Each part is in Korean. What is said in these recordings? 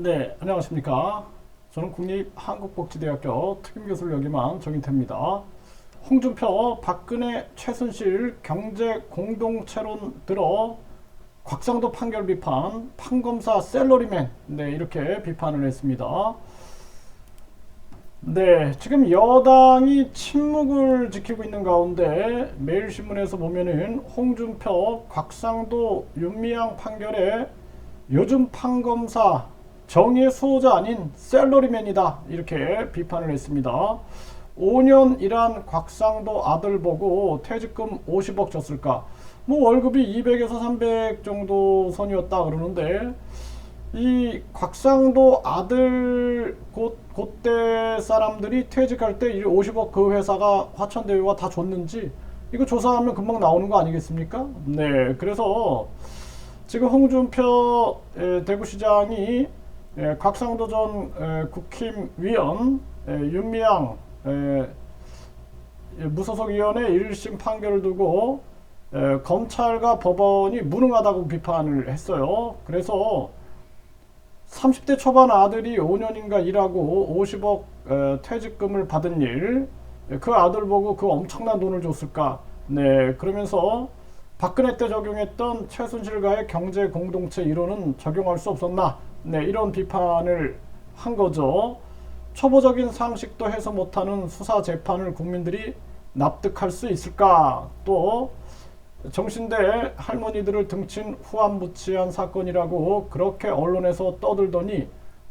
네, 안녕하십니까. 저는 국립한국복지대학교 특임교수를 역임한 정인태입니다. 홍준표, 박근혜, 최순실 경제 공동체론 들어 곽상도 판결 비판, 판검사 셀러리맨, 네, 이렇게 비판을 했습니다. 네, 지금 여당이 침묵을 지키고 있는 가운데 매일신문에서 보면은 홍준표, 곽상도, 윤미향 판결에 요즘 판검사 정의의 수호자 아닌 셀러리맨이다 이렇게 비판을 했습니다. 5년 일한 곽상도 아들 보고 퇴직금 50억 줬을까? 뭐 월급이 200에서 300 정도 선이었다 그러는데 이 곽상도 아들 곧 그때 사람들이 퇴직할 때이 50억 그 회사가 화천대유가 다 줬는지 이거 조사하면 금방 나오는 거 아니겠습니까? 네, 그래서 지금 홍준표 에, 대구시장이 에, 곽상도 전 에, 국힘 위원 에, 윤미향 에, 예, 무소속 위원회 1심 판결을 두고 에, 검찰과 법원이 무능하다고 비판을 했어요. 그래서 30대 초반 아들이 5년인가 일하고 50억 에, 퇴직금을 받은 일, 에, 그 아들 보고 그 엄청난 돈을 줬을까? 네, 그러면서 박근혜 때 적용했던 최순실과의 경제 공동체 이론은 적용할 수 없었나? 네, 이런 비판을 한 거죠. 초보적인 상식도 해서 못하는 수사 재판을 국민들이 납득할 수 있을까? 또 정신대 할머니들을 등친 후안부치한 사건이라고 그렇게 언론에서 떠들더니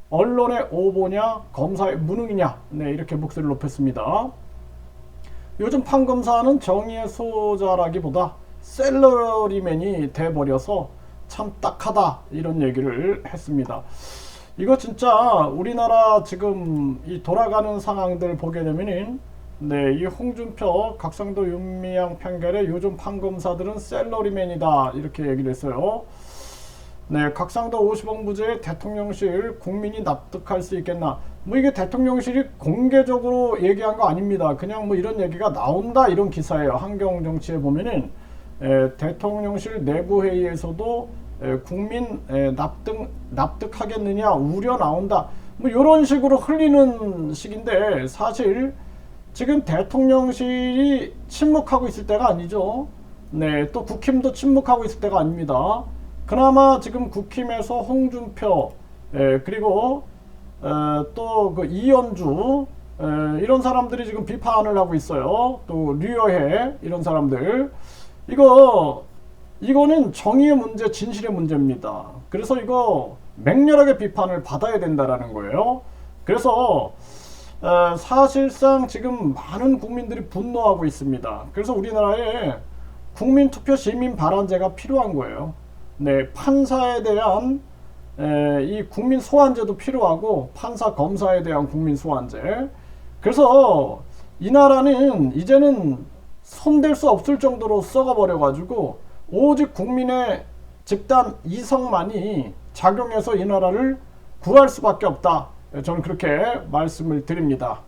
언론의 오보냐 검사의 무능이냐 네 이렇게 목소리를 높였습니다. 요즘 판검사는 정의의 소자라기보다 셀러리맨이 돼버려서 참 딱하다 이런 얘기를 했습니다. 이거 진짜 우리나라 지금 이 돌아가는 상황들 보게 되면은 네, 이 홍준표, 각성도 윤미향 판결에 요즘 판검사들은 셀러리맨이다 이렇게 얘기를 했어요. 네, 각상도 50억 무죄에 대통령실 국민이 납득할 수 있겠나? 뭐 이게 대통령실이 공개적으로 얘기한 거 아닙니다. 그냥 뭐 이런 얘기가 나온다 이런 기사예요. 한경 정치에 보면은 에, 대통령실 내부 회의에서도 에, 국민 에, 납득 납득하겠느냐 우려 나온다. 뭐 이런 식으로 흘리는 식인데 사실 지금 대통령실이 침묵하고 있을 때가 아니죠. 네, 또 국힘도 침묵하고 있을 때가 아닙니다. 그나마 지금 국힘에서 홍준표 에, 그리고 또그 이현주 에, 이런 사람들이 지금 비판을 하고 있어요. 또 류여해 이런 사람들 이거 이거는 정의의 문제, 진실의 문제입니다. 그래서 이거 맹렬하게 비판을 받아야 된다라는 거예요. 그래서 어, 사실상 지금 많은 국민들이 분노하고 있습니다. 그래서 우리나라에 국민투표 시민 발언제가 필요한 거예요. 네, 판사에 대한 에, 이 국민 소환제도 필요하고 판사 검사에 대한 국민 소환제. 그래서 이 나라는 이제는 손댈 수 없을 정도로 썩어버려 가지고 오직 국민의 집단 이성만이 작용해서 이 나라를 구할 수밖에 없다. 저는 그렇게 말씀을 드립니다.